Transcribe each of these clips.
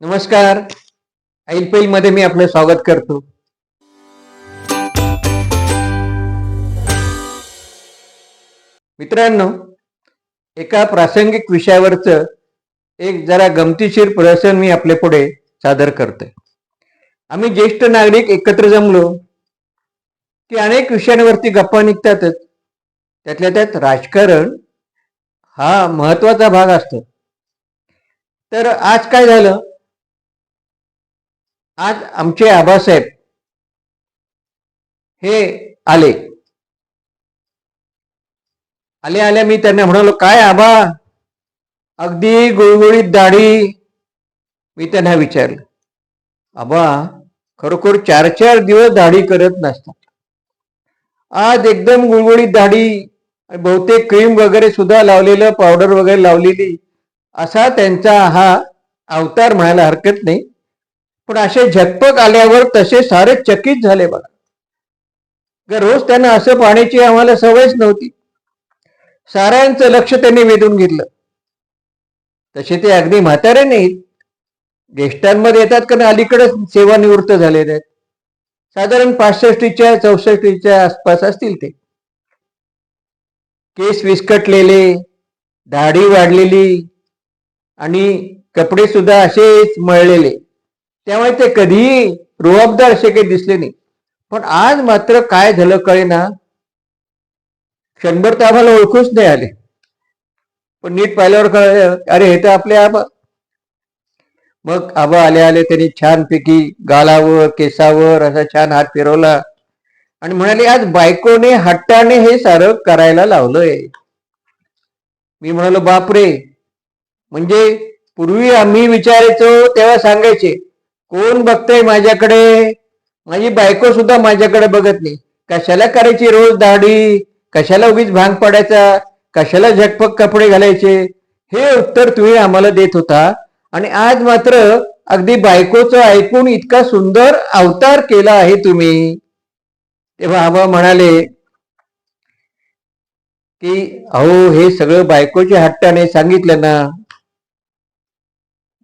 नमस्कार. ऐलपैलमध्ये मी आपलं स्वागत करतो. मित्रांनो एका प्रासंगिक विषयावरच एक जरा गमतीशीर प्रदर्शन मी आपल्या पुढे सादर करतोय. आम्ही ज्येष्ठ नागरिक एकत्र जमलो की अनेक विषयांवरती गप्पा निघतातच. त्यातल्या त्यात राजकारण हा महत्त्वाचा भाग असतो. तर आज काय झालं? आज आमचे आबासाहेब हे आले. आले आले मी त्यांना म्हणालो काय आबा? अगदी गुळगुळीत दाढी. मी त्यांना विचारलं आबा खरोखर चार चार दिवस दाढी करत नसतात आज एकदम गुळगुळीत दाढी बहुतेक क्रीम वगैरे सुद्धा लावलेलं पावडर वगैरे लावलेली असा त्यांचा हा अवतार म्हणायला हरकत नाही. पण असे झटपक आल्यावर तसे सारे चकित झाले बघा. रोज त्यांना असं पाण्याची आम्हाला सवयच नव्हती. साऱ्यांचं लक्ष त्यांनी वेधून घेतलं. तसे ते अगदी म्हातारे नाहीत. ज्येष्ठांमध्ये येतात कारण अलीकडेच सेवानिवृत्त झालेले आहेत. साधारण पासष्टीच्या चौसष्टीच्या आसपास असतील ते. केस विस्कटलेले दाढी वाढलेली आणि कपडे सुद्धा असेच मळलेले. त्यामुळे ते कधीही रुबाबदार असे काही दिसले नाही. पण आज मात्र काय झालं कळेना. क्षणभर तर आम्हाला ओळखूच नाही आले. पण नीट पाहिल्यावर कळलं अरे हे तर आपले आबा. मग आबा आले आले त्यांनी छानपैकी गालावर केसावर असा छान हात फिरवला. आणि म्हणाले आज बायकोने हट्टाने हे सारं करायला लावलंय. मी म्हणालो बापरे! म्हणजे पूर्वी आम्ही विचारायचो तेव्हा सांगायचे कोण बघतंय माझ्याकडे? माझी बायको सुद्धा माझ्याकडे बघत नाही. कशाला करायची रोज दाढी? कशाला उगीच भांग पडायचा? कशाला झटपक कपडे घालायचे? हे उत्तर तुम्ही आम्हाला देत होता. आणि आज मात्र अगदी बायकोचं ऐकून इतका सुंदर अवतार केला आहे तुम्ही. तेव्हा आबा म्हणाले की अहो हे सगळं बायकोच्या हट्टाने सांगितलं ना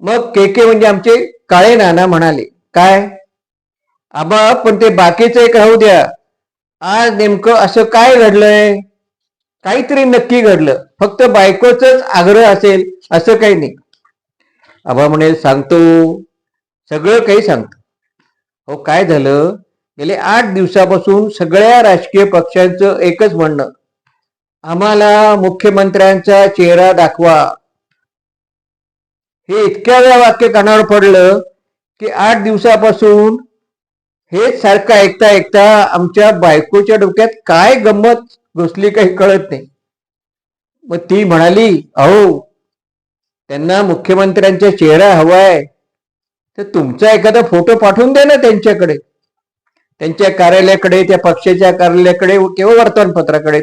मग के के म्हणजे आमचे काळे नाना म्हणाले काय? आबा पण ते बाकीचं एक राहू द्या. आज नेमकं असं काय घडलंय? काहीतरी नक्की घडलं. फक्त बायकोच आग्रह असेल असं काही नाही. आबा म्हणे सांगतो. सगळं काही सांगतो. हो काय झालं? गेले आठ दिवसापासून सगळ्या राजकीय पक्षांचं एकच म्हणणं आम्हाला मुख्यमंत्र्यांचा चेहरा दाखवा. हे इतक्या वेळा वाक्य कानावर पडलं की आठ दिवसापासून हेच सारखं ऐकता ऐकता आमच्या बायकोच्या डोक्यात काय गंमत घुसली काही कळत नाही. मग ती म्हणाली अहो त्यांना मुख्यमंत्र्यांचा चेहरा हवाय तर तुमचा एखादा फोटो पाठवून दे ना त्यांच्याकडे. त्यांच्या कार्यालयाकडे त्या पक्षाच्या कार्यालयाकडे किंवा वर्तमानपत्राकडे.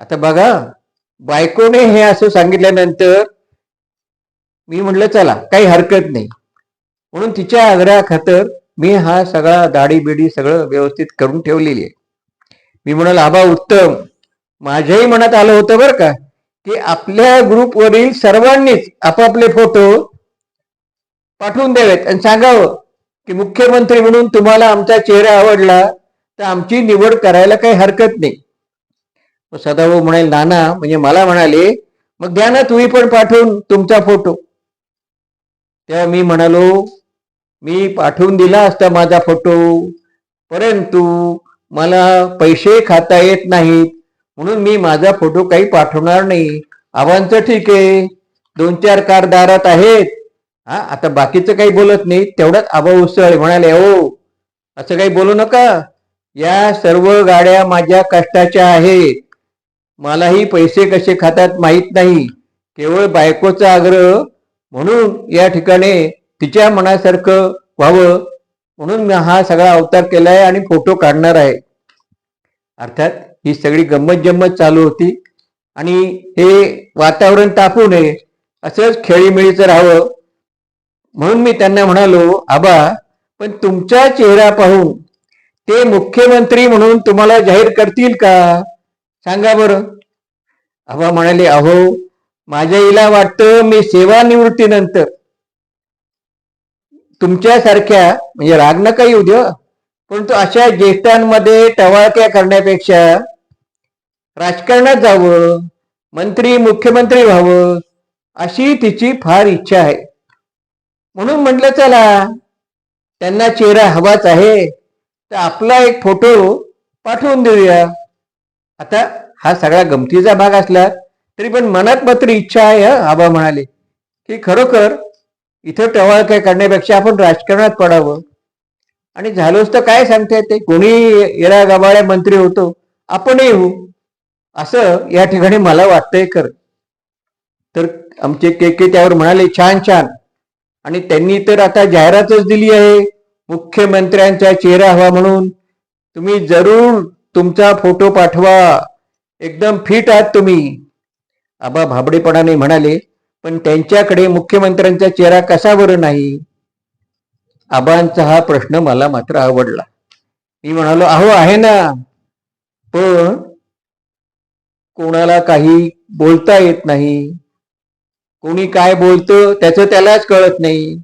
आता बघा बायकोने हे असं सांगितल्यानंतर मी म्हटलं चला काही हरकत नाही. म्हणून तिच्या आग्रहाखातर मी हा सगळा दाढी बिडी सगळं व्यवस्थित करून ठेवलेली आहे. मी म्हणाल आबा उत्तम. माझ्याही मनात आलं होतं बरं का की आपल्या ग्रुपवरील सर्वांनीच आपापले फोटो पाठवून द्यावेत आणि सांगावं की मुख्यमंत्री म्हणून तुम्हाला आमचा चेहरा आवडला तर आमची निवड करायला काही हरकत नाही. मग सदाभाऊ म्हणाले नाना म्हणजे मला म्हणाले मग द्या ना तुम्ही पण पाठवून तुमचा फोटो. तेव्हा मी म्हणालो मी पाठवून दिला असता माझा फोटो परंतु मला पैसे खाता येत नाहीत. म्हणून मी माझा फोटो काही पाठवणार नाही. आव्हानचं ठीक आहे. दोन चार कार दारात आहेत. हा आता बाकीचं काही बोलत नाही. तेवढ्यात आबा उसळ. म्हणाले हो. असं काही बोलू नका. या सर्व गाड्या माझ्या कष्टाच्या आहेत. मलाही पैसे कसे खातात माहीत नाही. केवळ बायकोचा आग्रह म्हणून या ठिकाणी तिच्या मनासारखं व्हावं म्हणून मी हा सगळा अवतार केलाय आणि फोटो काढणार आहे. अर्थात ही सगळी गंमत जम्मत चालू होती आणि हे वातावरण तापू नये असंच खेळीमेळीचं राहावं. म्हणून मी त्यांना म्हणालो आबा पण तुमचा चेहरा पाहून ते मुख्यमंत्री म्हणून तुम्हाला जाहीर करतील का? सांगा बरं. आबा म्हणाले अहो माझ्या हिला वाटतं मी सेवानिवृत्तीनंतर तुमच्यासारख्या म्हणजे राग नका येऊ द्या परंतु अशा ज्येष्ठांमध्ये टवाळक्या करण्यापेक्षा राजकारणात जावं मंत्री मुख्यमंत्री व्हावं अशी तिची फार इच्छा आहे. म्हणून म्हटलं चला त्यांना चेहरा हवाच आहे तर आपला एक फोटो पाठवून देऊया. आता हा सगळा गमतीचा भाग असला तरी पण मनात मात्र इच्छा आहे हं, आबा म्हणाले की खरोखर इथं टवाळ काय करण्यापेक्षा आपण राजकारणात पडावं. आणि झालोच तर काय सांगता येते कोणी येरा गबाळ्या मंत्री होतो आपणही होऊ. असं या ठिकाणी मला वाटतंय कर तर आमचे के के त्यावर म्हणाले छान छान. आणि त्यांनी तर आता जाहिरातच दिली आहे मुख्यमंत्र्यांचा चेहरा हवा म्हणून. तुम्ही जरूर तुमचा फोटो पाठवा. एकदम फिट आहात तुम्ही. आबा भाबडेपणाने म्हणाले पण त्यांच्याकडे मुख्यमंत्र्यांचा चेहरा कसा बरं नाही आबांचा हा प्रश्न मला मात्र आवडला. मी म्हणालो अहो आहे ना. पण कोणाला काही बोलता येत नाही. कोणी काय बोलतं त्याचं त्यालाच कळत नाही.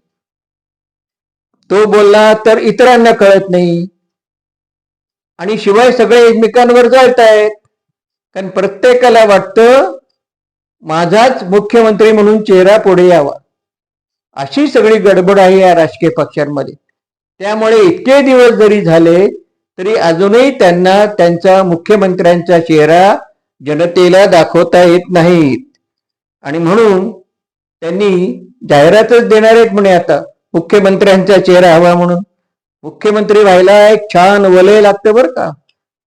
तो बोलला तर इतरांना कळत नाही. आणि शिवाय सगळे एकमेकांवर जळतायत. कारण प्रत्येकाला वाटतं माझाच मुख्यमंत्री म्हणून चेहरा पुढे यावा. अशी सगळी गडबड आहे या राजकीय पक्षांमध्ये. त्यामुळे इतके दिवस जरी झाले तरी अजूनही त्यांना त्यांचा मुख्यमंत्र्यांचा चेहरा जनतेला दाखवता येत नाहीत. आणि म्हणून त्यांनी जाहिरातच देणार आहेत म्हणे आता. मुख्यमंत्र्यांचा चेहरा हवा म्हणून. मुख्यमंत्री व्हायला एक छान वलय लागतं बरं का.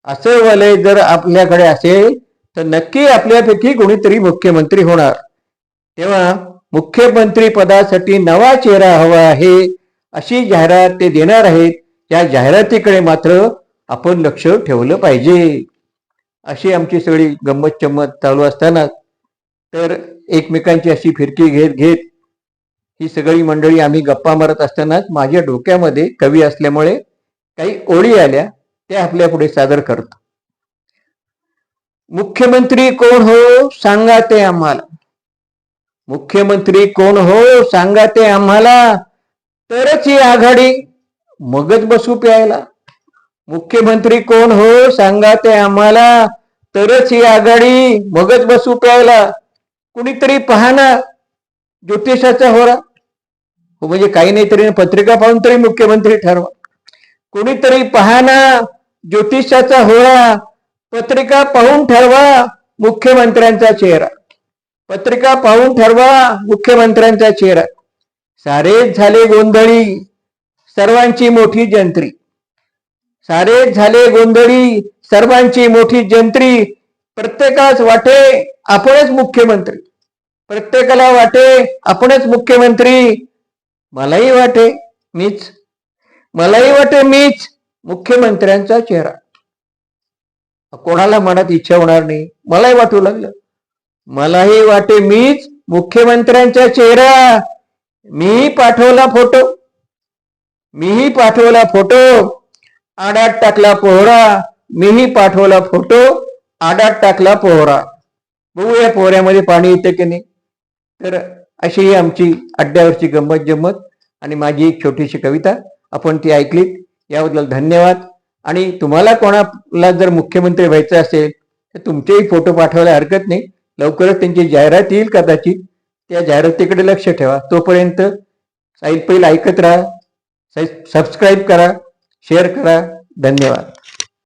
असं वलय जर आपल्याकडे असेल तर नक्की आपल्यापैकी कोणीतरी मुख्यमंत्री होणार. तेव्हा मुख्यमंत्री पदासाठी नवा चेहरा हवा आहे अशी जाहिरात ते देणार आहेत. या जाहिरातीकडे मात्र आपण लक्ष ठेवलं पाहिजे. अशी आमची सगळी गंमत चम्मत चालू असताना तर एकमेकांची अशी फिरकी घेत घेत ही सगळी मंडळी आम्ही गप्पा मारत असतानाच माझ्या डोक्यामध्ये कवी असल्यामुळे काही ओळी आल्या त्या आपल्या पुढे सादर करतो. मुख्यमंत्री कोण हो सांगा ते आम्हाला. मुख्यमंत्री कोण हो सांगा ते आम्हाला. तरच ही आघाडी मगच बसू प्यायला. मुख्यमंत्री कोण हो सांगा ते आम्हाला. तरच ही आघाडी मगच बसू प्यायला. कुणीतरी पाहना ज्योतिषाचा होरा. हो म्हणजे काही नाही तरी पत्रिका पाहून तरी मुख्यमंत्री ठरवा. कुणीतरी पाहना ज्योतिषाचा होरा. पत्रिका पाहून ठरवा मुख्यमंत्र्यांचा चेहरा. पत्रिका पाहून ठरवा मुख्यमंत्र्यांचा चेहरा. सारेच झाले गोंधळी सर्वांची मोठी जंत्री. सारेच झाले गोंधळी सर्वांची मोठी जंत्री. प्रत्येकाच वाटे आपणच मुख्यमंत्री. प्रत्येकाला वाटे आपणच मुख्यमंत्री. मलाही वाटे मीच. मलाही वाटे मीच मुख्यमंत्र्यांचा चेहरा. कोणाला मनात इच्छा होणार नाही? मलाही वाटू लागलं. मलाही वाटे मीच मुख्यमंत्र्यांचा चेहरा. मीही पाठवला फोटो. मीही पाठवला फोटो. आडात टाकला पोहरा. मीही पाठवला फोटो. आडात टाकला पोहरा. बघूया पोहऱ्यामध्ये पाणी येते की नाही. तर अशी ही आमची अड्ड्यावरची गंमत जम्मत आणि माझी एक छोटीशी कविता आपण ती ऐकलीत. याबद्दल धन्यवाद. आणि तुम्हाला कोणाला जर मुख्यमंत्री व्हायचं असेल तर तुमचेही फोटो पाठवायला हरकत नाही. लवकरच त्यांची जाहिरात येईल कदाचित. त्या जाहिरातीकडे लक्ष ठेवा. तोपर्यंत साईल पैल ऐकत राहा सबस्क्राईब करा शेअर करा. धन्यवाद.